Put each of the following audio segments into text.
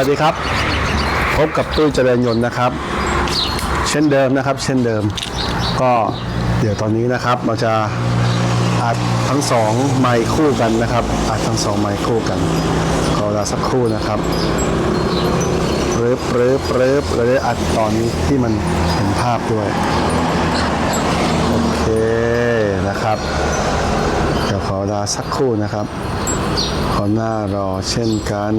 วัสดีครับ พบกับตุ้เจริญยนต์นะครับ เช่นเดิมนะครับ เช่นเดิม ก็เดี๋ยวตอนนี้นะครับเราจะอัดทั้งสองไมค์คู่กันนะครับอัดทั้งสองไมค์คู่กันขอเวลาสักครู่นะครับเรึบเรึบเรึบเราได้อัดตอนนี้ที่มันเห็นภาพด้วยโอเคนะครับเดี๋ยวขอเวลาสักครู่นะครับขอหน้ารอเช่นกัน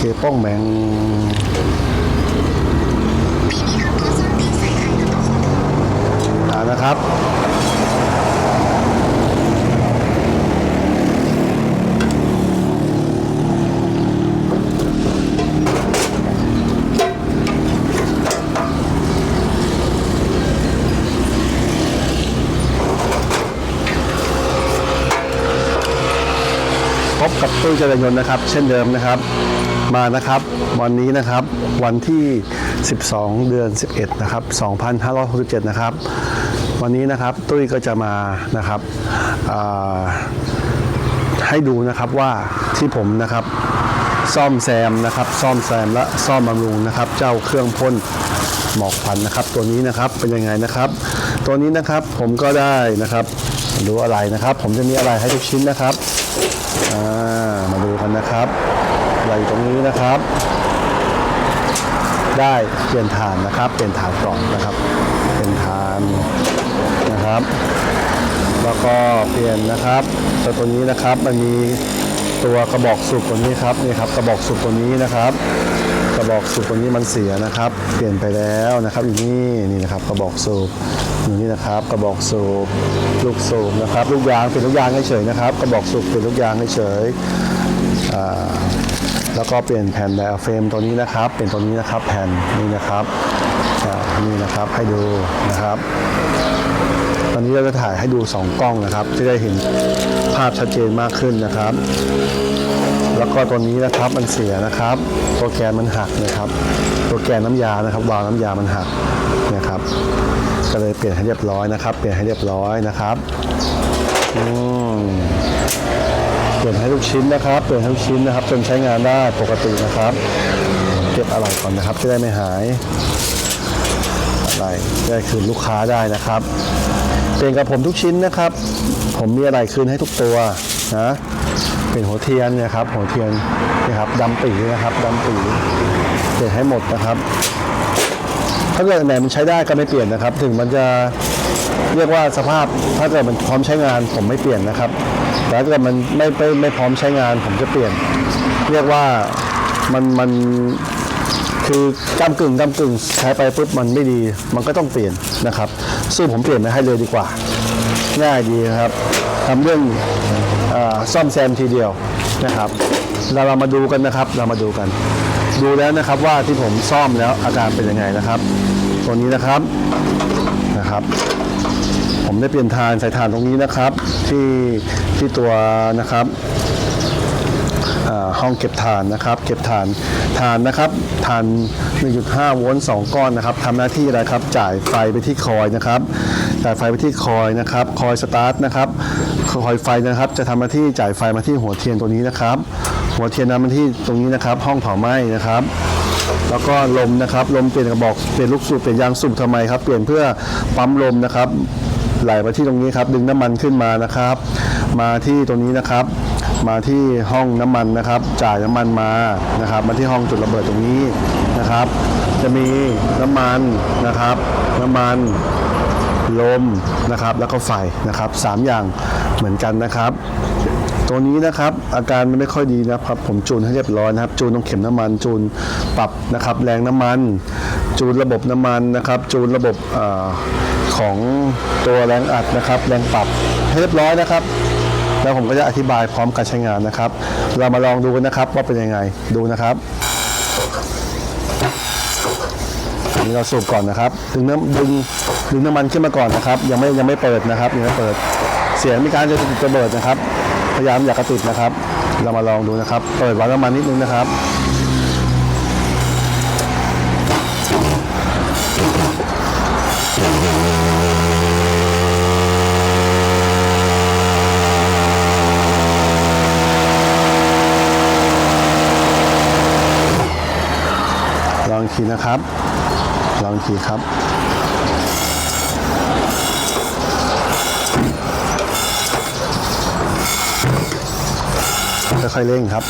เคป้องแบงอ่านะครับ พบกับตุ้ยเจริญยนต์นะครับ เช่นเดิมนะครับ มานะครับวันนี้นะครับวันที่ 12 เดือน 11 นะครับ 2567 นะครับ วันนี้นะครับตุ้ยก็จะมานะครับให้ดูนะครับว่าที่ผมนะครับซ่อมแซมนะครับ ซ่อมแซมและซ่อมบำรุงนะครับ เจ้าเครื่องพ่นหมอกควันนะครับ ตัวนี้นะครับเป็นยังไงนะครับ ตัวนี้นะครับผมก็ได้นะครับดูอะไรนะครับ ผมจะมีอะไรให้ทุกชิ้นนะครับามาดูกันนะครับ อะไรตรงนี้นะครับ ได้เปลี่ยนฐานนะครับ เปลี่ยนฐานกล่องนะครับ เป็นฐานนะครับ แล้วก็เปลี่ยนนะครับตัวตัวนี้นะครับมันมีตัวกระบอกสูบตัวนี้ครับนี่ครับกระบอกสูบตัวนี้นะครับ กระบอกสูบตัวนี้มันเสียนะครับ เปลี่ยนไปแล้วนะครับอยู่นี่นี่นะครับกระบอกสูบอยู่นี่นะครับ กระบอกสูบลูกสูบนะครับ ลูกยางเปลี่ยนลูกยางเฉยๆนะครับ กระบอกสูบเปลี่ยนลูกยางเฉย แล้วก็เปลี่ยนแผ่นไดอะเฟรมตัวนี้นะครับ เป็นตัวนี้นะครับแผ่นนี่นะครับนี่นะครับให้ดูนะครับตอนนี้เราจะถ่ายให้ดู 2 กล้องนะครับ จะได้เห็นภาพชัดเจนมากขึ้นนะครับ แล้วก็ตัวนี้นะครับมันเสียนะครับ ตัวแกนมันหักนะครับ ตัวแกนน้ำยานะครับวาล์วน้ำยามันหักนะครับก็เลยเปลี่ยนให้เรียบร้อยนะครับ เปลี่ยนให้เรียบร้อยนะครับอืม เปลี่ยนให้ทุกชิ้นนะครับเปลี่ยนให้ทุกชิ้นนะครับจนใช้งานได้ปกตินะครับ เก็บอะไรก่อนนะครับจะได้ไม่หายอะไรได้คืนลูกค้าได้นะครับเปลี่ยนกับผมทุกชิ้นนะครับ ผมมีอะไรคืนให้ทุกตัวนะเป็นหัวเทียนนี่ยครับ หัวเทียนนะครับดำปีนะครับดำปีเปลี่ยนให้หมดนะครับ ถ้าเกิดไหนมันใช้ได้ก็ไม่เปลี่ยนนะครับ ถึงมันจะเรียกว่าสภาพถ้าเกิดมันพร้อมใช้งานผมไม่เปลี่ยนนะครับ แต่ถ้ามันไม่ไม่ไม่พร้อมใช้งานผมจะเปลี่ยน เรียกว่ามันมันคือกำกึ่งกำกึ่งใช้ไปปุ๊บมันไม่ดี มันก็ต้องเปลี่ยนนะครับซึ่งผมเปลี่ยนมาให้เลยดีกว่า ง่ายดีครับทำเรื่องอซ่อมแซมทีเดียวนะครับเราเรามาดูกันนะครับ เรามาดูกัน ดูแล้วนะครับว่าที่ผมซ่อมแล้วอาการเป็นยังไงนะครับ ตัวนี้นะครับนะครับ ผมได้เปลี่ยนทานใส่ทานตรงนี้นะครับ ที่ที่ตัวนะครับห้องเก็บถ่านนะครับ เก็บถ่านถ่านนะครับถ่าน 1.5 โวลต์ 2 ก้อนนะครับทำหน้าที่อะไรครับ จ่ายไฟไปที่คอยนะครับ จ่ายไฟไปที่คอยนะครับ คอยสตาร์ทนะครับคอยไฟนะครับ จะทำหน้าที่จ่ายไฟมาที่หัวเทียนตัวนี้นะครับ หัวเทียนนำมาที่ตรงนี้นะครับ ห้องเผาไหม้นะครับแล้วก็ลมนะครับ ลมเปลี่ยนกระบอกเปลี่ยนลูกสูบเปลี่ยนยางสูบทำไมครับ เปลี่ยนเพื่อปั๊มลมนะครับ ไหลมาที่ตรงนี้ครับ ดึงน้ำมันขึ้นมานะครับ มาที่ตรงนี้นะครับ มาที่ห้องน้ำมันนะครับ จ่ายน้ำมันมานะครับ มาที่ห้องจุดระเบิดตรงนี้นะครับ จะมีน้ำมันนะครับ น้ำมันลมนะครับ แล้วก็ไฟนะครับสามอย่างเหมือนกันนะครับตัวนี้นะครับอาการมันไม่ค่อยดีนะครับ ผมจูนให้เรียบร้อยนะครับ จูนต้องเข็มน้ำมันจูนปรับนะครับ แรงน้ำมัน จูนระบบน้ำมันนะครับ จูนระบบอา ของตัวแรงอัดนะครับแรงปรับให้เรียบร้อยนะครับ แล้วผมก็จะอธิบายพร้อมการใช้งานนะครับ เรามาลองดูกันนะครับว่าเป็นยังไงดูนะครับอันนี้เราสูบก่อนนะครับ ดึงน้ำดึงดึงน้ำมันขึ้นมาก่อนนะครับ ยังไม่ยังไม่เปิดนะครับยังไม่เปิด เสียงมีการจะติดระเบิดนะครับ พยายามอย่ากระติดนะครับ เรามาลองดูนะครับ เปิดวาล์วน้ำมันนิดนึงนะครับ ทีนะครับ ลองอีกทีครับ ค่อยๆเร่งครับ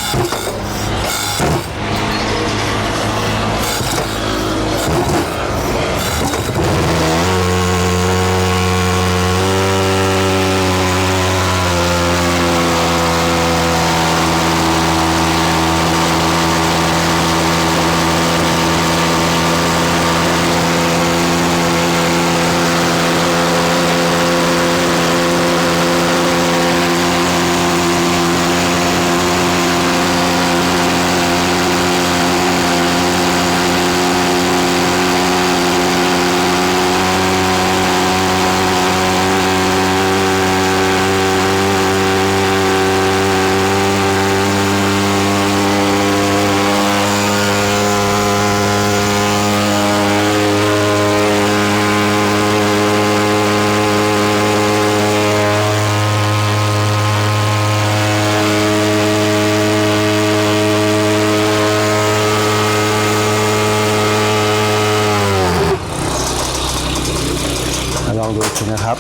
นะครับ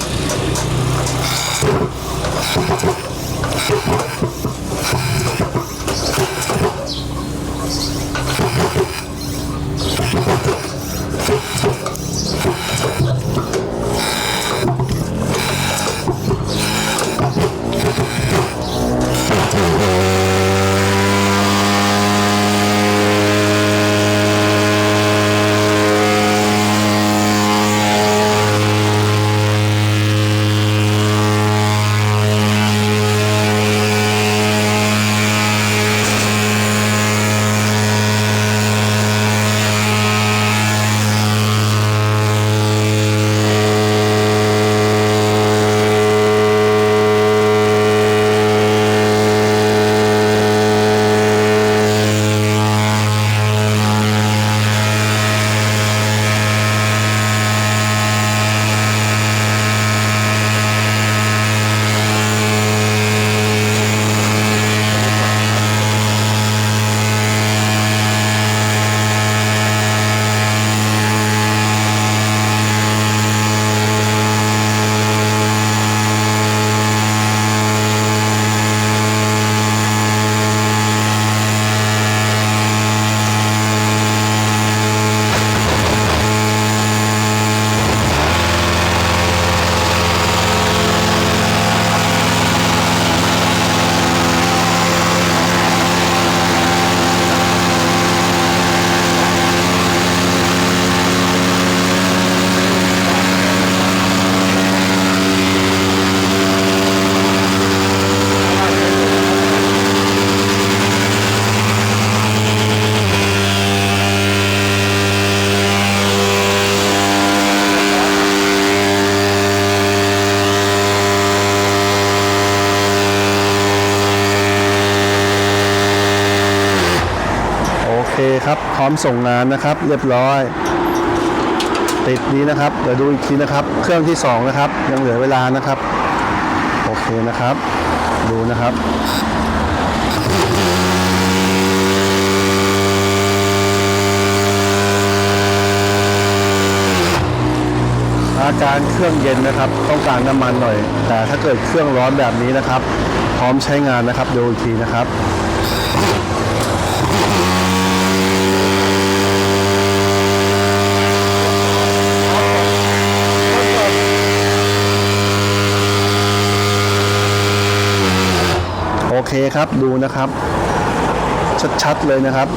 เคครับพร้อมส่งงานนะครับ เรียบร้อย ติดนี้นะครับเดี๋ยวดูอีกทีนะครับ เครื่องที่ 2 นะครับ ยังเหลือเวลานะครับ โอเคนะครับ ดูนะครับอาการเครื่องเย็นนะครับ ต้องการน้ำมันหน่อย แต่ถ้าเกิดเครื่องร้อนแบบนี้นะครับ พร้อมใช้งานนะครับดูอีกทีนะครับ โอเคครับดูนะครับ ชัดๆเลยนะครับ